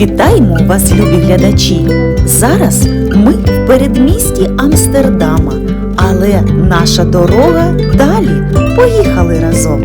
Вітаємо вас, любі глядачі! Зараз ми в передмісті Амстердама, але наша дорога далі. Поїхали разом.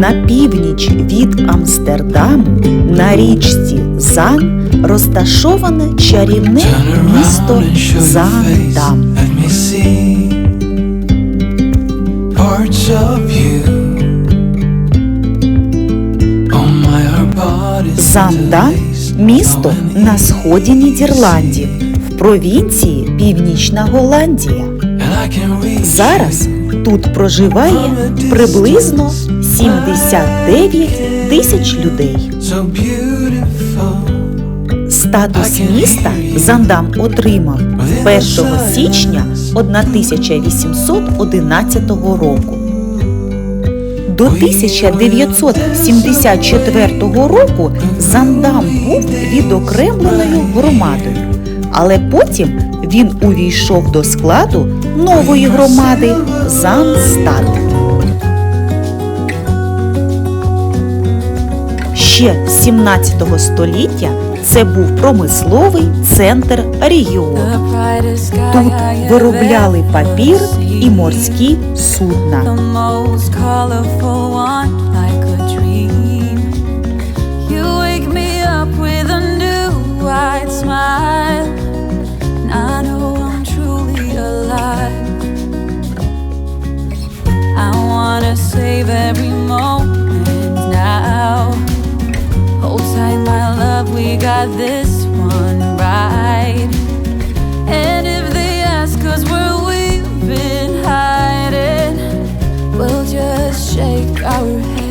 На північ від Амстердаму на річці Зан розташоване чарівне місто Зандам. My Зандам місто на сході Нідерландів, в провінції Північна Голландія. Зараз тут проживає приблизно 79 тисяч людей. Статус міста Зандам отримав 1 січня 1811 року. До 1974 року Зандам був відокремленою громадою, але потім він увійшов до складу нової громади Занстад. Ще з 17 століття це був промисловий центр регіону. Тут виробляли папір і морські судна. The most colorful got this one right. And if they ask us where we've been hiding, we'll just shake our heads.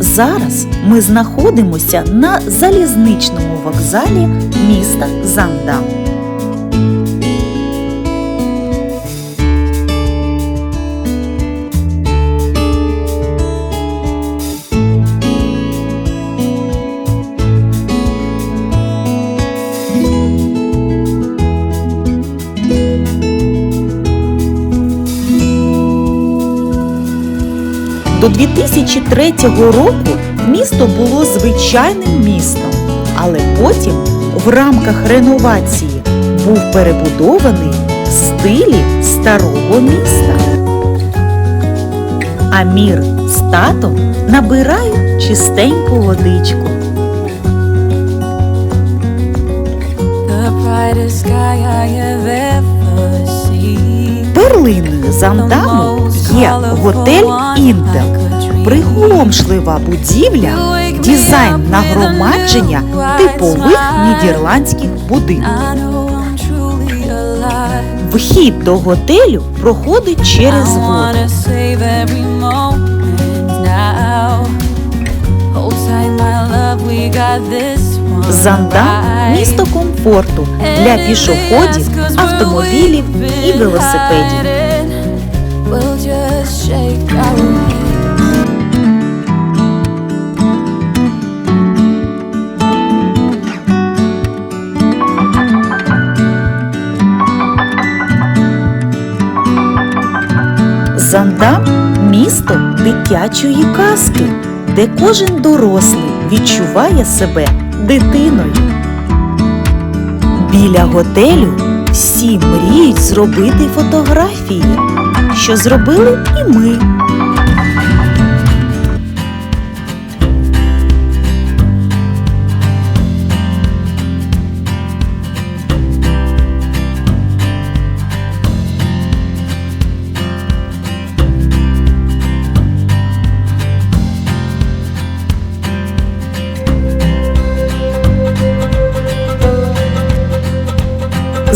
Зараз ми знаходимося на залізничному вокзалі міста Зандам. До 2003 року місто було звичайним містом, але потім в рамках реновації був перебудований в стилі старого міста. Амір з татом набирають чистеньку водичку. Brightest sky Є готель Інтел. Приголомшлива будівля, дизайн нагромадження типових нідерландських будинків. Вхід до готелю проходить через воду. Зандам місто комфорту для пішоходів, автомобілів і велосипедів. Місто дитячої казки, де кожен дорослий відчуває себе дитиною. Біля готелю всі мріють зробити фотографії, що зробили і ми.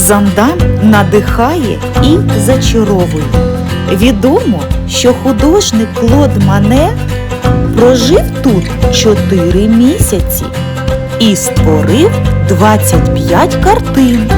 Зандам надихає і зачаровує. Відомо, що художник Клод Мане прожив тут 4 місяці і створив 25 картин.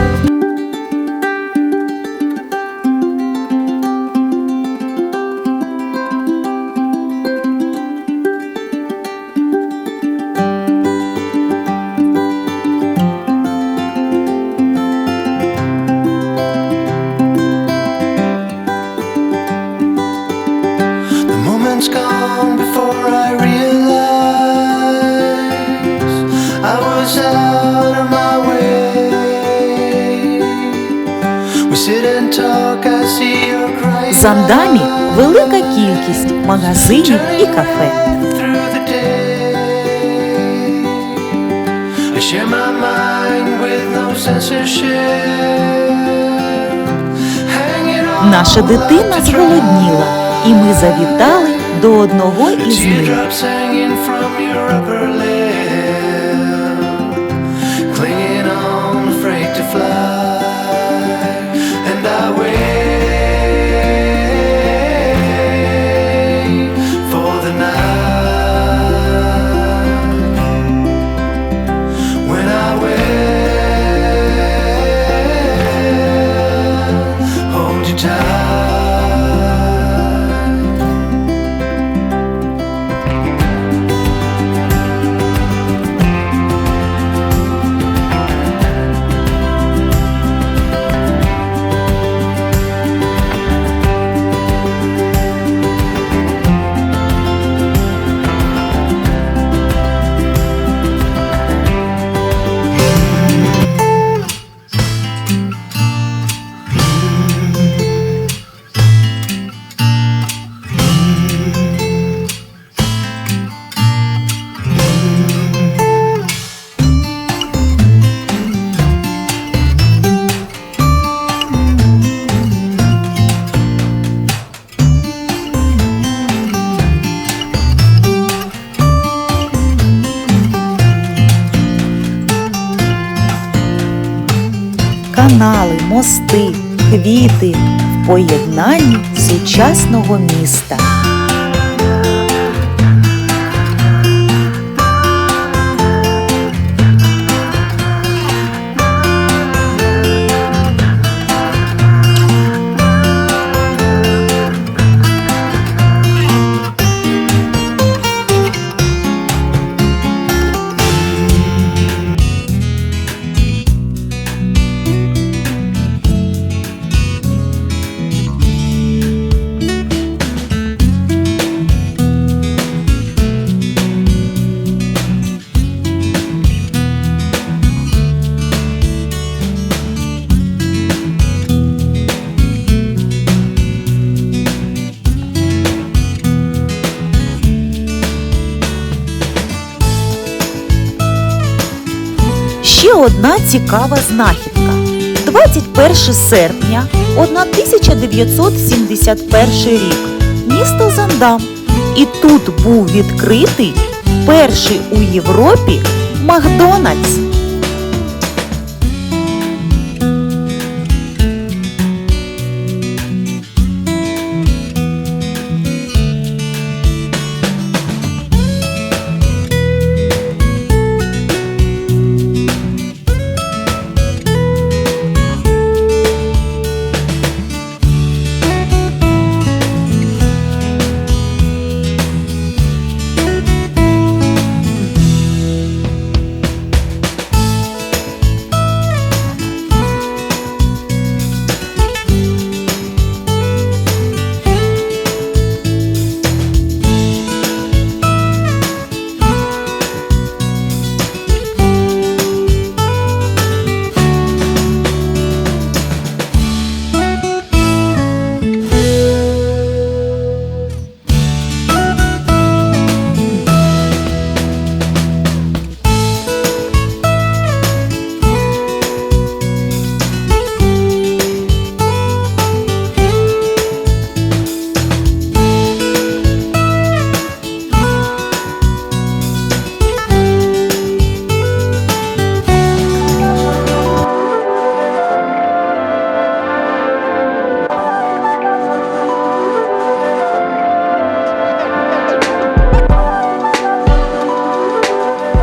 В Сандамі велика кількість магазинів і кафе. Наша дитина зголодніла, і ми завітали до одного із них. Канали, мости, квіти в поєднанні сучасного міста. Одна цікава знахідка. 21 серпня 1971 рік. Місто Зандам. І тут був відкритий перший у Європі Макдональдс.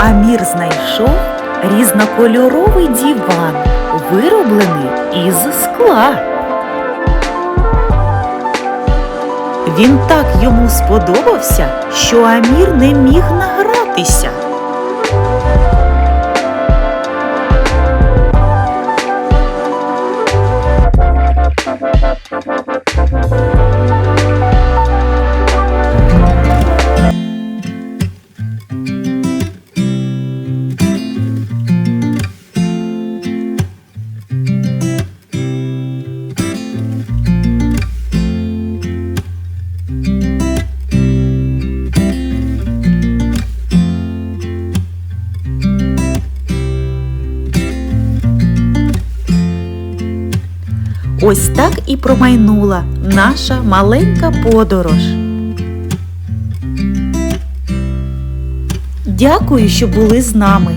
Амір знайшов різнокольоровий диван, вироблений із скла. Він так йому сподобався, що Амір не міг награтися. Ось так і промайнула наша маленька подорож. Дякую, що були з нами.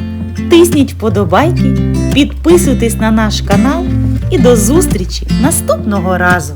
Тисніть вподобайки, підписуйтесь на наш канал і до зустрічі наступного разу!